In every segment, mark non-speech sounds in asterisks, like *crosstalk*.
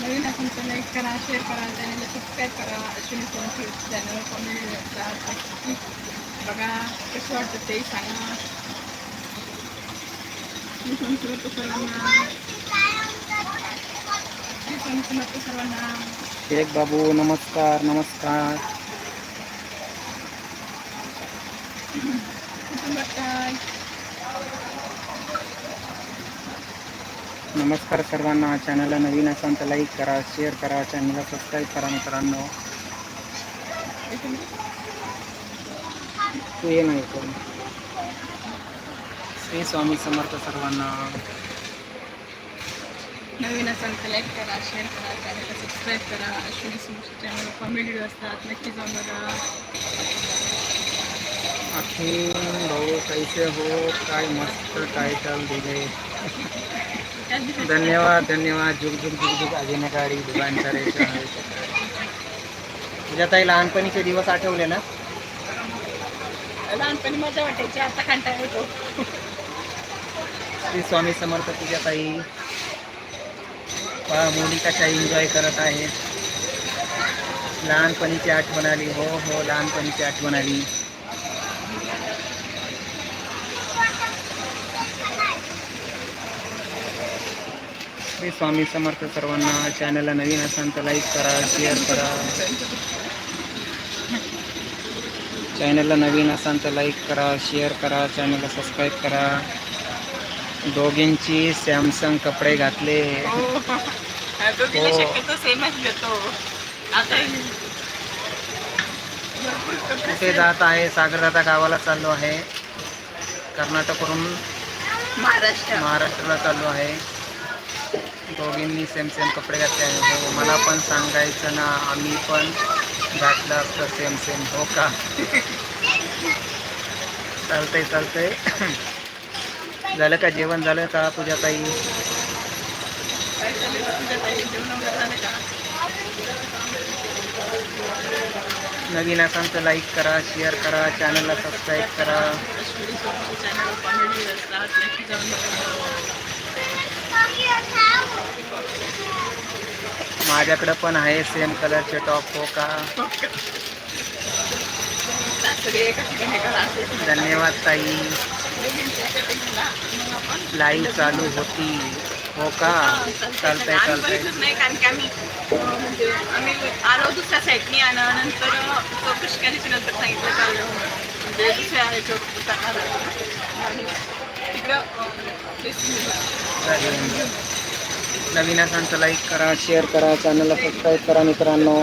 नवीन असेल तर लाईक करा शेअर करा चॅनलला सबस्क्राईब करा अश्विनी सोनची चॅनल असतात बघा कसं वाटतं ते सांगा. मी सर्वांना मी स्वामी समर्थ सर्वांना शेख बाबू नमस्कार नमस्कार. कुठून बघताय नमस्कार सर्वांना चॅनलला नवीन असाल तर लाईक करा शेअर करा चॅनलला सबस्क्राईब करा मित्रांनो। इथून तू ये नाही करून श्री स्वामी समर्थ सर्वांना। नवीन असाल तर लाईक करा शेअर करा चॅनलला सबस्क्राईब करा अश्विनी समोरच्या चॅनल कॉमेडी असतात नक्की जाऊन बघा. अखिल भाऊ कैसे हो? काय मस्त टायटल दिले. धन्यवाद धन्यवाद. जुग जुग जुग जुग अजून गाडी दुकानचा रेषा तुझ्या ताई लहानपणीचे दिवस आठवले ना? लहानपणी मजा वाटायची आता कंटाळा येतो. श्री स्वामी समर्थ तुझ्या ताई. पहा मुली कशा एन्जॉय करत आहे लहानपणीची आठवण आली. हो हो लहानपणीची आठवण आली. श्री स्वामी समर्थ सर्वांना चॅनलला नवीन असाल तर लाईक करा शेअर करा. चॅनलला नवीन असाल तर लाईक करा शेअर करा चॅनलला सबस्क्राईब करा. दोघींची सॅमसंग कपडे घातले. हो. हो. शक्यतो सेमच आता कुठे जात आहे? सागरदादा गावाला चाललो आहे. कर्नाटकवरून महाराष्ट्र. महाराष्ट्राला चाललो आहे. दोघींनी सेम सेम कपडे घातले आहे हो मला पण सांगायचं ना आम्ही पण घातलं असतं सेम सेम हो का? *laughs* चालतंय चालतंय. *clears throat* झालं का जेवण? झालं का तुझ्या ताई? नवीन असाल तर लाईक करा शेअर करा चॅनलला सबस्क्राईब करा अश्विनी सोनची चॅनल कॉमेडी असतात नक्की जाऊन बघा माझ्याकडं पण आहे सेम कलरचे टॉप हो का? धन्यवाद ताई. लाईव्ह चालू होती हो का? चालतंय चालतंय. नाही कारण की आम्ही म्हणजे आम्ही आलो दुसऱ्या साईडनी आणि नंतर चौकशी केल्याच्यानंतर सांगितलं चाललं म्हणजे दुसऱ्या ह्याच्यावर नवीन असाल तर लाईक करा शेअर करा चॅनलला सबस्क्राईब करा मित्रांनो.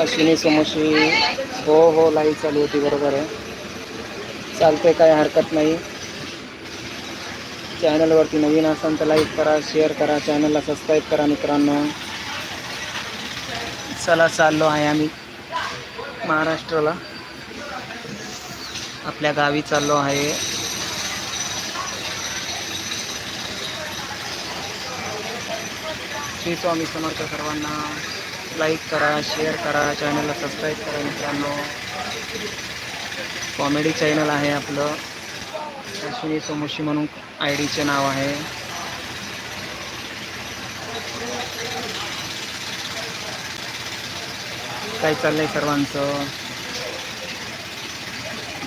अश्विनी समोशी हो हो लाईव्ह चालू होती बरोबर आहे. चालते काय हरकत नाही. चॅनलवरती नवीन असाल तर लाईक करा शेअर करा चॅनलला सबस्क्राईब करा मित्रांनो. चला चाललो आहे आम्ही महाराष्ट्राला. आपल्या गावी चाललो आहे. श्री स्वामी समर्थ सर्वांना लाईक करा शेअर करा चॅनलला सबस्क्राईब करा मित्रांनो. कॉमेडी चॅनल आहे आपलं. अश्विनी सोमोशी म्हणून आय डीचे नाव आहे. काय चाललंय सर्वांचं?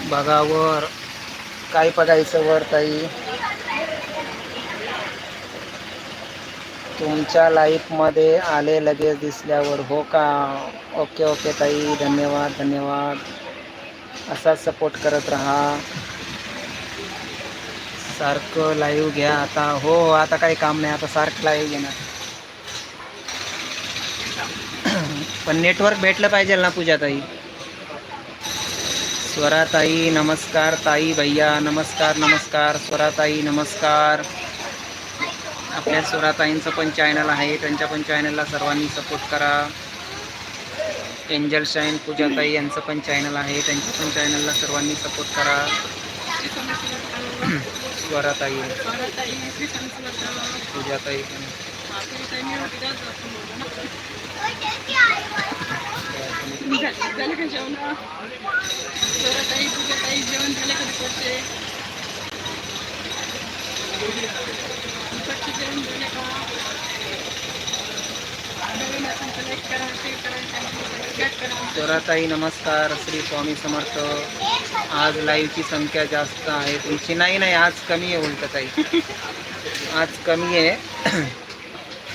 बघावर काय बघायचं वर ताई? तुमच्या लाईफमध्ये आले लगेच दिसल्यावर. हो का? ओके ओके ताई. धन्यवाद धन्यवाद. असाच सपोर्ट करत राहा. सारखं लाईव्ह घ्या आता. हो हो आता काही काम नाही. आता सारखं लाईव्ह घेणार. *clears throat* पण नेटवर्क भेटलं पाहिजे ना पूजा ताई? स्वरा ताई नमस्कार ताई भैया. नमस्कार नमस्कार. स्वरा ताई नमस्कार. आपल्या स्वराताईंचं पण चॅनल आहे. त्यांच्या पण चॅनलला सर्वांनी सपोर्ट करा. एंजल शाईन पूजाताई यांचं पण चॅनल आहे. त्यांच्या पण चॅनलला सर्वांनी सपोर्ट करा. *clears throat* स्वराताई. पूजाताई जेवण झालं कधी दुपारचे दुपारचे नमस्कार श्री स्वामी समर्थ. आज लाईव्हची संख्या जास्त आहे. तुमची नाही नाही आज कमी आहे उलट ताई. आज कमी आहे.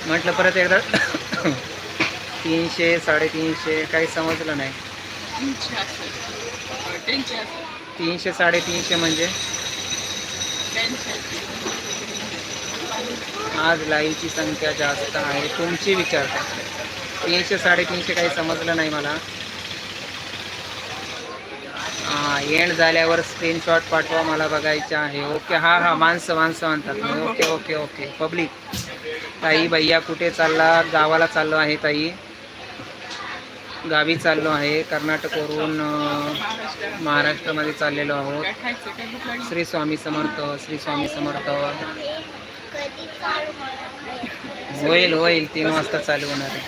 म्हटलं परत एकदा. तीनशे साडेतीनशे काही समजलं नाही. तीनशे तीनशे साडेतीनशे म्हणजे? आज लाईव्हची संख्या जास्त आहे. तुमची विचारता तीनशे साडेतीनशे काही समजलं नाही मला. एंड झाल्यावर स्क्रीनशॉट पाठवा मला बघायचे आहे. ओके हां हां माणसं माणसं म्हणतात. Okay okay okay. पब्लिक ताई भैया कुठे चालला? गावाला चाललो आहे ताई. गावी चाललो आहे. कर्नाटकवरून महाराष्ट्रामध्ये चाललेलो आहोत. श्री स्वामी समर्थ श्री स्वामी समर्थ. होईल होईल. तीन वाजता चालू होणार आहे.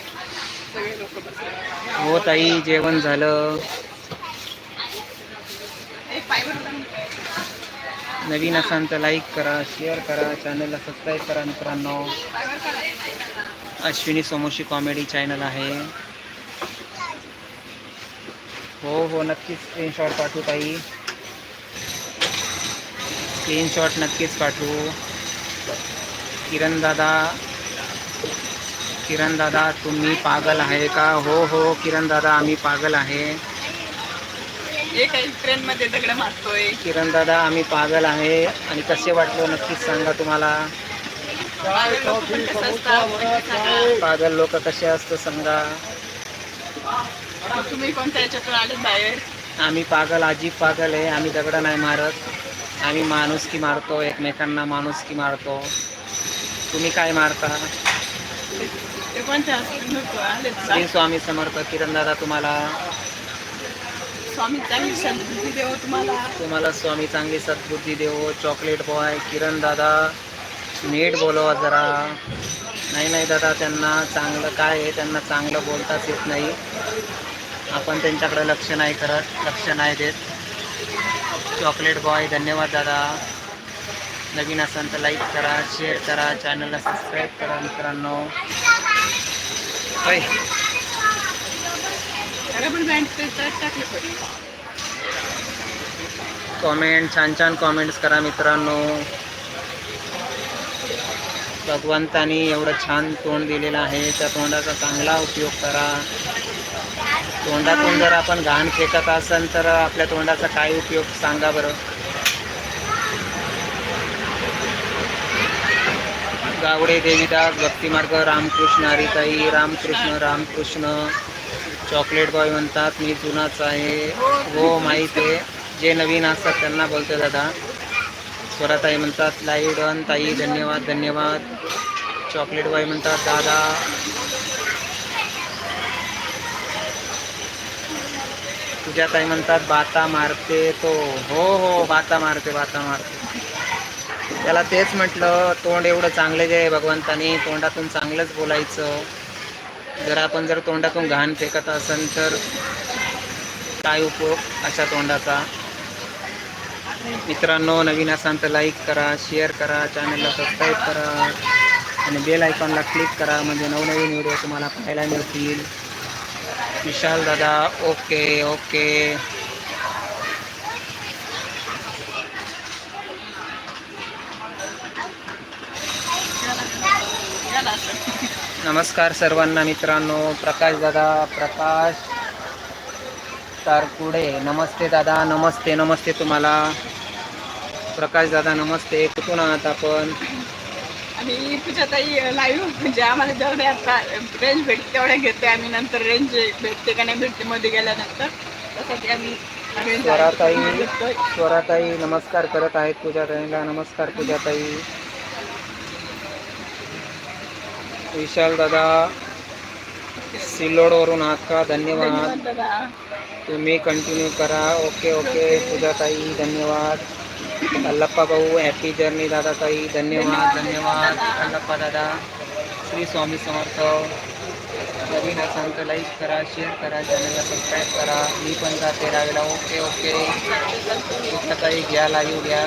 हो ताई जेवण झालं. नवीन असाल तर लाईक करा शेअर करा चॅनलला सबस्क्राईब करा मित्रांनो. अश्विनी समोशी कॉमेडी चॅनल आहे. हो हो नक्कीच स्क्रीनशॉट पाठवू ताई. स्क्रीनशॉट नक्कीच पाठवू. किरण दादा किरण दादा तुम्ही पागल आहे का? हो हो किरण दादा आम्ही पागल आहे. एक आहे ट्रेन मध्ये दगड मारतोय. किरण दादा आम्ही पागल आहे. आणि कसे वाटलो नक्कीच सांगा तुम्हाला. पागल लोकं पण कसं असतं सांगा. तुम्ही कोणत्या याच्यातून आले बाहेर? आम्ही पागल अजीब पागल आहे. आम्ही दगड नाही मारत. आम्ही माणुसकी मारतो एकमेकांना माणुसकी मारतो. तुम्ही काय मारता? श्री स्वामी समर्थ किरण दादा तुम्हाला. स्वामी चांगली सद्बुद्धी देव तुम्हाला. तुम्हाला स्वामी चांगली सद्बुद्धी देवो. चॉकलेट बॉय किरण दादा नीट बोलवा जरा. नाही नाही दादा त्यांना चांगलं काय आहे त्यांना चांगलं बोलताच येत नाही. आपण त्यांच्याकडे लक्ष नाही करत लक्ष नाही देत. चॉकलेट बॉय धन्यवाद दादा. नवीन असाल तर लाईक करा शेअर करा चॅनलला सबस्क्राईब करा मित्रांनो होय रबर बँड ते तर टाकले पडले कॉमेंट छान छान कॉमेंट्स करा मित्रांनो. भगवंतानी एवढं छान तोंड दिलेलं आहे. त्या तोंडाचा चांगला उपयोग करा. तोंडातून जर आपण घाण फेकत असेल तर आपल्या तोंडाचा काय उपयोग सांगा बरं. गावडे देवीदास भक्तिमार्ग रामकृष्ण हरिताई रामकृष्ण रामकृष्ण. चॉकलेट बॉय म्हणतात मी जुनाच आहे. हो माहीत आहे. जे नवीन असतात त्यांना बोलते दादा. स्वराताई म्हणतात लाईव्ह डन ताई. धन्यवाद धन्यवाद. चॉकलेट बॉय म्हणतात दादा. तुझ्या ताई म्हणतात बाता मारते तो. हो हो बाता मारते बाता मारते. त्याला तेच म्हटलं तोंड एवढं चांगलं जे आहे भगवंतानी तोंडातून चांगलंच बोलायचं. जर आपण जर तोंडातून घाण फेकत असेल तर काय उपयोग अशा तोंडाचा? मित्रांनो नवीन असाल तर लाईक करा शेअर करा चॅनलला सबस्क्राईब करा आणि बेल आयकॉनला क्लिक करा. म्हणजे नवनवीन व्हिडिओ तुम्हाला पाहायला मिळतील. विशाल दादा ओके ओके नमस्कार सर्वांना मित्रांनो. प्रकाश दादा प्रकाश तारकुडे. नमस्ते दादा नमस्ते नमस्ते तुम्हाला. प्रकाश दादा नमस्ते. कुठून आहात आपण? आणि तुझ्या ताई लाईव्ह म्हणजे आम्हाला जेवढ्या आता रेंज भेटते तेवढ्या घेते आम्ही. नंतर रेंज भेटते का नाही भेटते मध्ये गेल्यानंतर आम्ही स्वराताई. स्वराताई नमस्कार करत आहेत पूजा ताईला नमस्कार पूजा विशाल दादा सिल्लोडवरून आहात का धन्यवाद. तुम्ही कंटिन्यू करा. ओके ओके पूजा ताई धन्यवाद. अल्लप्पा भाऊ हॅपी जर्नी दादा ताई धन्यवाद धन्यवाद. अल्लप्पा दादा श्री स्वामी समर्थ. नवीन असाल तर लाईक करा शेअर करा चॅनलला सबस्क्राईब करा. मी पण जाते राहायला. ओके ओके इथं काही घ्या लाईव्ह घ्या.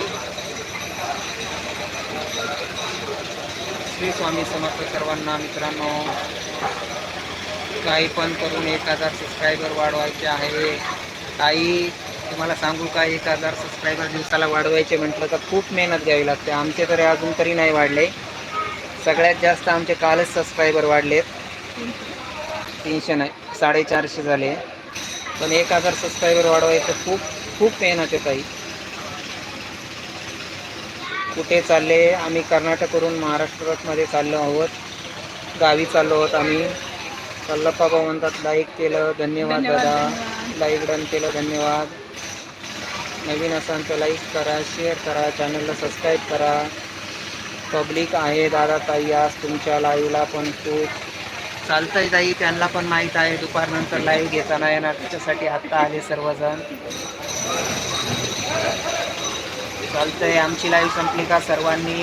श्री स्वामी समर्थ सर्वांना मित्रांनो काही पण करून एक हजार सबस्क्रायबर वाढवायचे आहे. काही तुम्हाला सांगू का एक हजार सबस्क्रायबर दिवसाला वाढवायचे म्हटलं तर खूप मेहनत घ्यावी लागते. आमचे तरी अजून तरी नाही वाढले. सगळ्यात जास्त आमचे कालच सबस्क्रायबर वाढलेत. तीनशे नाही साडेचारशे झाले. पण एक हजार सबस्क्रायबर वाढवायचं खूप खूप मेहनत आहे ताई. कुठे चालले? आम्ही कर्नाटकवरून महाराष्ट्रामध्ये चाललो आहोत. गावी चाललो आहोत आम्ही. कल्लप्पा म्हणतात लाईक केलं धन्यवाद दादा. लाईक डन केलं धन्यवाद. नवीन असाल तर लाईक करा शेअर करा चॅनलला सबस्क्राईब करा. पब्लिक आहे दादा ताई आज तुमच्या लाईव्हला पण खूप. चालतंय ताई त्यांना पण माहीत आहे. दुपारनंतर लाईव्ह घेता नाही येणार. त्याच्यासाठी आत्ता आले सर्वजण. चालतंय. आमची लाईव्ह संपली का सर्वांनी?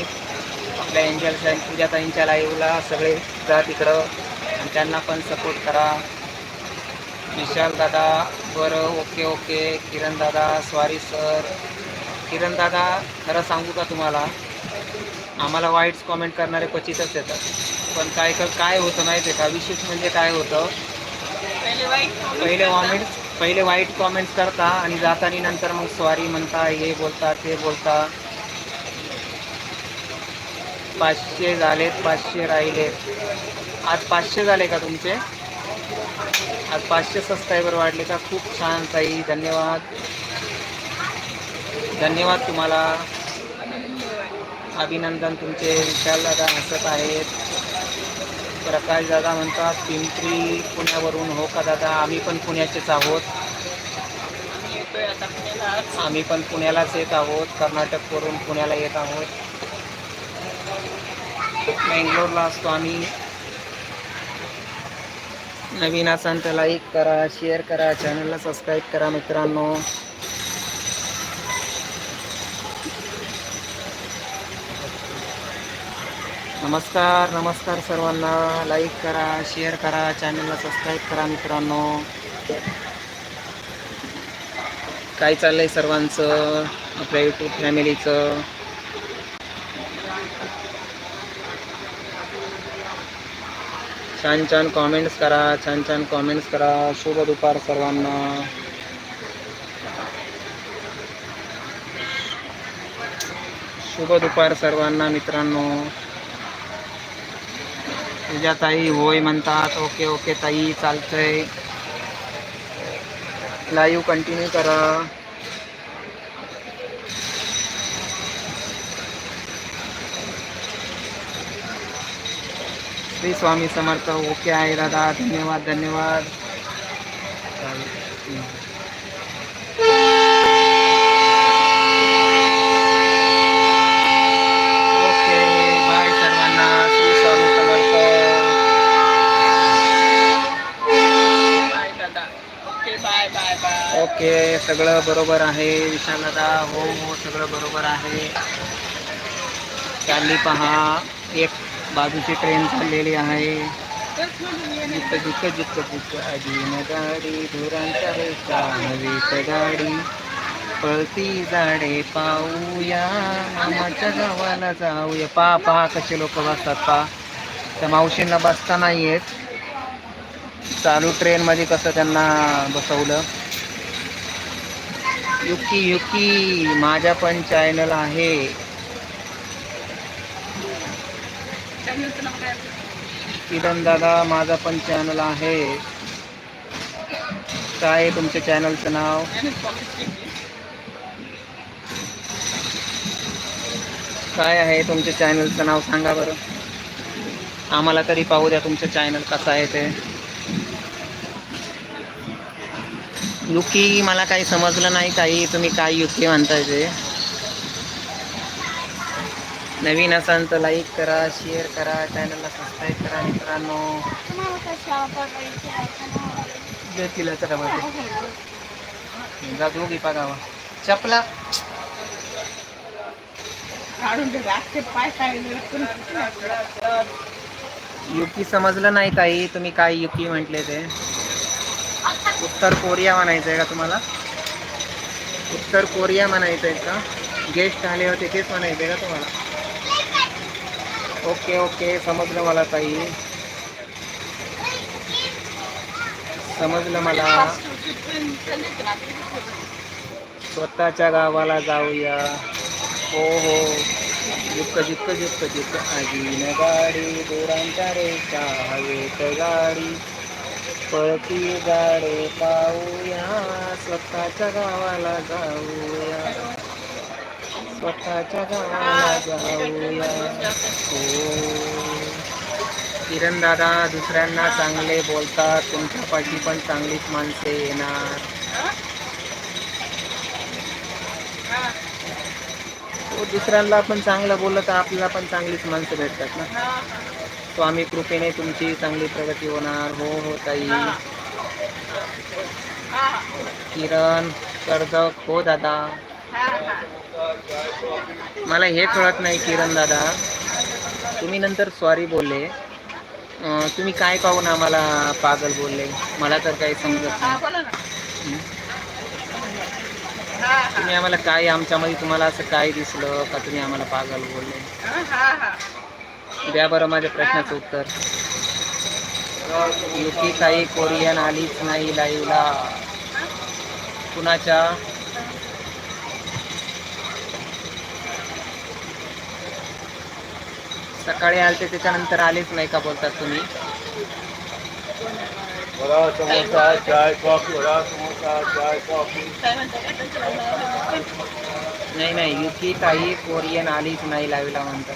आपल्या एंजल्स अँड पूजाताईंच्या लाईव्हला सगळे जा तिकडं. आणि त्यांना पण सपोर्ट करा. विशाल दादा बरं ओके ओके किरण दादा स्वारी सर किरण दादा खरं सांगू का तुम्हाला? आम्हाला वाईट्स कॉमेंट करणारे क्वचितच येतात. पण काय काय होतं माहिती आहे का? विशेष म्हणजे काय होतं? पहिले comment पहिले वाईट कॉमेंट्स करता आणि जातानी नंतर मग स्वारी म्हणता हे बोलता ते बोलता. पाचशे झालेत पाचशे राहिलेत आज पाचशे झाले का तुमचे? आज पाचशे सबस्क्रायबर वाढले का? खूप छान ताई धन्यवाद. धन्यवाद तुम्हाला. अभिनंदन तुमचे. विशाल दादा हसत आहेत. प्रकाश दादा म्हणतात पिंपरी पुण्यावरून हो का दादा? आम्ही पण पुण्याचेच आहोत. आम्ही पण पुण्यालाच येत आहोत. कर्नाटकवरून पुण्याला येत आहोत. बेंगलोरला असतो आम्ही. नवीन असाल तर लाईक करा शेअर करा चॅनलला सबस्क्राईब करा मित्रांनो. नमस्कार नमस्कार सर्वांना. लाईक करा शेअर करा चॅनलला सबस्क्राईब करा मित्रांनो. काय चाललंय सर्वांचं? आपल्या यूट्यूब फॅमिलीचं छान छान कॉमेंट्स करा छान छान कॉमेंट्स करा. शुभ दुपार सर्वांना. शुभ दुपार सर्वांना मित्रांनो. तुझ्या ताई होय म्हणतात. ओके ओके ताई चालतंय. लाईव्ह कंटिन्यू करा. श्री स्वामी समर्थ. ओके आहे दादा धन्यवाद धन्यवाद चालेल. ओके बाय सर्वांना श्री स्वामी समर्थ बाय दादा okay bye bye bye okay सगळं बरोबर आहे विशाल दादा हो हो सगळं बरोबर आहे. चालली पहा एक बाजूची ट्रेन चाललेली आहे. जिथं जिथं जिथं जिथं अजीन गाडी धुरांच्या रेषा हवीत गाडी. पळती झाडे पाहूया मामाच्या गावाला जाऊया. पहा पहा कसे लोक बसतात पहा त्या मावशींना बसता नाही आहेत चालू ट्रेनमध्ये कसं त्यांना बसवलं? युकी युकी माझ्या पण चॅनल आहे. किरण दादा माझा पण चॅनल आहे. काय आहे तुमच्या चॅनलचं नाव? काय आहे तुमच्या चॅनलचं नाव सांगा बरं. आम्हाला तरी पाहू द्या तुमचं चॅनल कसं आहे ते. युकी मला काही समजलं नाही काही. तुम्ही काय युकी म्हणताय ते? नवीन असाल तर लाईक करा शेअर करा चॅनलला सबस्क्राईब करा मित्रांनो. तिला तर जा दोघी पागावा चपला. युकी समजलं नाही ताई तुम्ही काय युकी म्हटले ते? उत्तर कोरिया म्हणायचं आहे का तुम्हाला? उत्तर कोरिया म्हणायचं आहे का? गेस्ट आले होते तेच म्हणायचं आहे का तुम्हाला? ओके ओके समजलं मला ताई. समजलं मला. स्वतःच्या गावाला जाऊया. हो हो. जुक्क जुक्क जुक्क जुक्क आजीन गाडी दोरांच्या रेषा हवेत गाडी. पळती गाडे पाहूया. स्वतःच्या गावाला जाऊया. स्वतःच्या गावाला जाऊया. हो. किरण दादा दुसऱ्यांना चांगले बोलतात. तुमच्यापाठी पण चांगलीच माणसे येणार. हो दुसऱ्यांना पण चांगलं बोललं तर आपल्याला पण चांगलीच माणसं भेटतात ना. स्वामी कृपेने तुमची चांगली प्रगती होणार. हो हो ताई. किरण कर्ज हो दादा. मला हे कळत नाही किरण दादा. तुम्ही नंतर सॉरी बोलले. तुम्ही काय पाहून आम्हाला पागल बोलले? मला तर काही समजत नाही. तुम्ही आम्हाला काय आमच्यामध्ये तुम्हाला असं काय दिसलं का तुम्ही आम्हाला पागल बोलले? हा हा द्या बरं माझ्या प्रश्नाचं उत्तर युकी ताई कोरियन आलीच नाही लाईव्हला कुणाच्या सकाळी आलते त्याच्यानंतर आलेच नाही का बोलतात तुम्ही? नाही नाही युकी ताई कोरियन आलीच नाही लाईव्हला म्हणतात.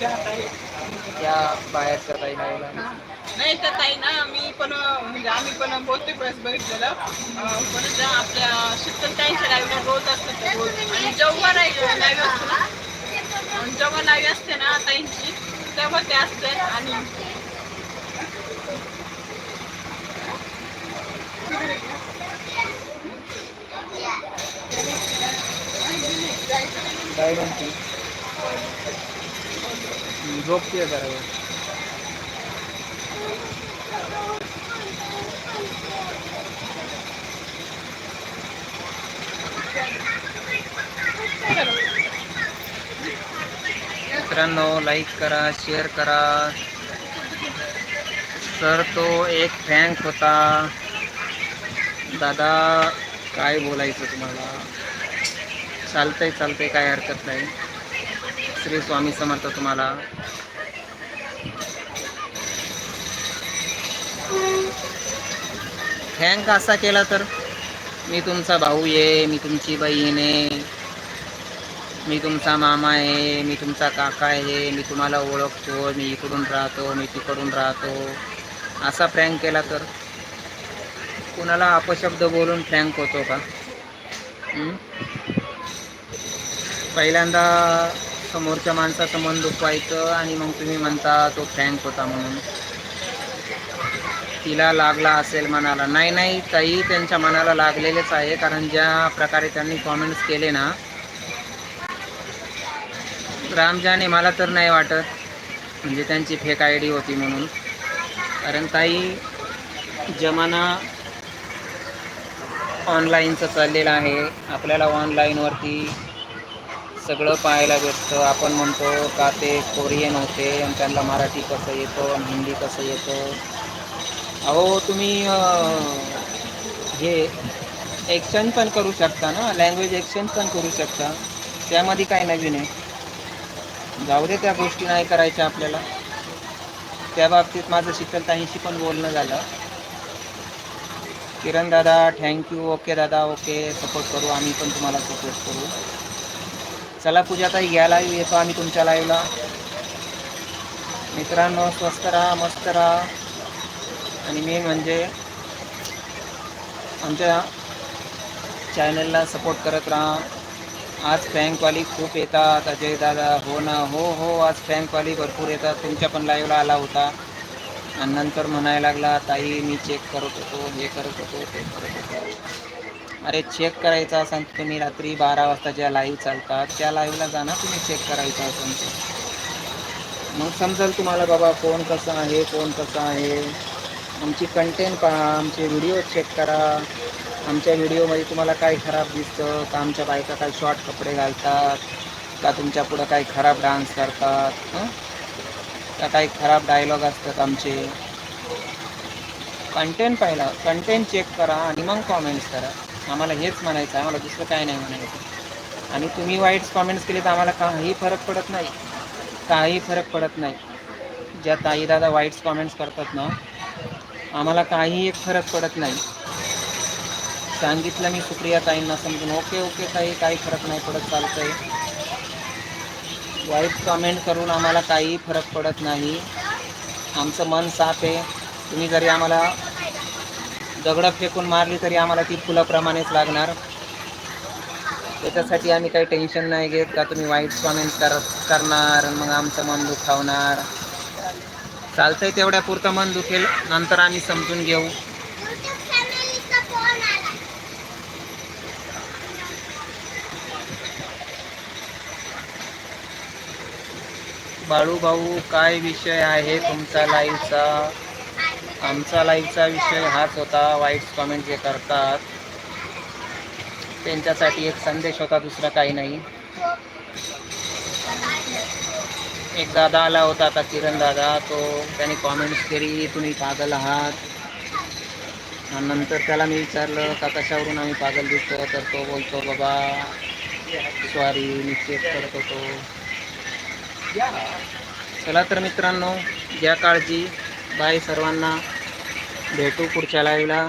त्या बाहेरच्या ताई. नाही तर ताई ना मी पण म्हणजे आम्ही पण बहुतेक वेळेस बघितलेलं. पण ज्या आपल्या शीतल ताईंच्या लाईव्हला रोज असतं ते रोज. आणि जेव्हा लाईव्ह असते ना जेव्हा लाईव्ह असते ना ताईंची तेव्हा ते असते. आणि काय म्हणते. झोपते जरा. मित्रांनो लाईक करा शेअर करा. सर तो एक फ्रँक होता. दादा काय बोलायचं तुम्हाला? चालतंय चालतंय काय हरकत नाही. श्री स्वामी समर्थ तुम्हाला. थँक असा केला तर? मी तुमचा भाऊ आहे मी तुमची बहीण आहे. मी तुमचा मामा आहे मी तुमचा काका आहे मी तुम्हाला ओळखतो मी इकडून राहतो मी तिकडून राहतो. असा फ्रँक केला तर? कुणाला अपशब्द बोलून फ्रँक होतो का? पहिल्यांदा समोरच्या माणसाचं मन दुखवायचं आणि मग तुम्ही म्हणता तो फ्रँक होता म्हणून. तिला लागला असेल मनाला. नाही नाही ताई त्यांच्या मनाला लागलेलेच आहे कारण ज्या प्रकारे त्यांनी कॉमेंट्स केले ना रामजाने मला तर नाही वाटत म्हणजे त्यांची फेक आय डी होती म्हणून. कारण ताई जमाना ऑनलाईनचं चाललेला आहे. आपल्याला ऑनलाईनवरती सगळं पाहायला भेटतं. आपण म्हणतो का ते कोरियन होते आणि त्यांना मराठी कसं येतं आणि हिंदी कसं येतं. अहो तुम्ही हे एक्सचेंज पण करू शकता ना? लँग्वेज एक्सचेंज पण करू शकता. त्यामध्ये काय नवीन आहे? जाऊ दे त्या गोष्टी नाही करायच्या आपल्याला. त्या बाबतीत माझं शीतलताईंशी पण बोलणं झालं. किरण दादा थँक्यू ओके दादा ओके सपोर्ट करू. आम्ही पण तुम्हाला सपोर्ट करू. चला पूजाताई घ्या लाईव्ह येतो आम्ही तुमच्या लाईव्हला मित्रांनो स्वस्त राहा मस्त राहा. आणि मेन म्हणजे आमच्या चॅनलला सपोर्ट करत राहा. आज फ्रँकवाली खूप येतात अजय दादा हो ना हो हो आज फ्रँकवाली भरपूर येतात. तुमच्या पण लाईव्हला आला होता. आणि नंतर म्हणायला लागला ताई मी चेक करत होतो हे करत होतो ते करत होतो. अरे चेक करायचा असेल तुम्ही रात्री बारा वाजता ज्या लाईव्ह चालतात त्या लाईव्हला जाणार तुम्ही चेक करायचं असेल तर मग समजेल तुम्हाला बाबा फोन कसा आहे फोन कसा आहे? आमची कंटेंट पहा आमचे व्हिडिओ चेक करा. आमच्या व्हिडिओमध्ये तुम्हाला काय खराब दिसतं का आमच्या बायका काय शॉर्ट कपडे घालतात का तुमच्या पुढं काही खराब डान्स करतात का काही खराब डायलॉग असतात आमचे? कंटेंट पाहिला कंटेंट चेक करा आणि मग कॉमेंट्स करा. आम्हाला हेच म्हणायचं आहे आम्हाला दुसरं काय नाही म्हणायचं. आणि तुम्ही वाईट कॉमेंट्स केले तर आम्हाला काही फरक पडत नाही. काही फरक पडत नाही. ज्या ताई दादा वाईट्स कॉमेंट्स करतात ना आम्हाला काही एक फरक पडत नाही. सांगितलं मी सुप्रिया ताईंना समजून ओके ओके ताई काही फरक नाही पडत चालतंय. वाईट कॉमेंट करून आम्हाला काही फरक पडत नाही. आमचं मन साफ आहे. तुम्ही जरी आम्हाला दगडं फेकून मारली तरी आम्हाला ती फुलाप्रमाणेच लागणार. त्याच्यासाठी आम्ही काही टेन्शन नाही घेत का तुम्ही वाईट कॉमेंट कर करणार मग आमचं मन दुखावणार चालतंय तेवढ्या पुरतं मन दुखेल नंतर आम्ही समजून घेऊ. बाळूभाऊ बाळू भाऊ काय विषय आहे तुमचा लाईव्हचा आमचा लाईव्हचा विषय हाच होता. वाईट कॉमेंट जे करतात त्यांच्यासाठी एक संदेश होता दुसरा काही नाही. एक दादा आला होता आता किरण दादा. तो त्याने कॉमेंट्स केली तुम्ही पागल आहात. नंतर त्याला मी विचारलं का कशावरून आम्ही पागल दिसतो? तर तो बोलतो बाबा सॉरी मी चेक करत होतो चला तर मित्रांनो घ्या काळजी. बाय सर्वांना. भेटू पुढच्या लाईव्हला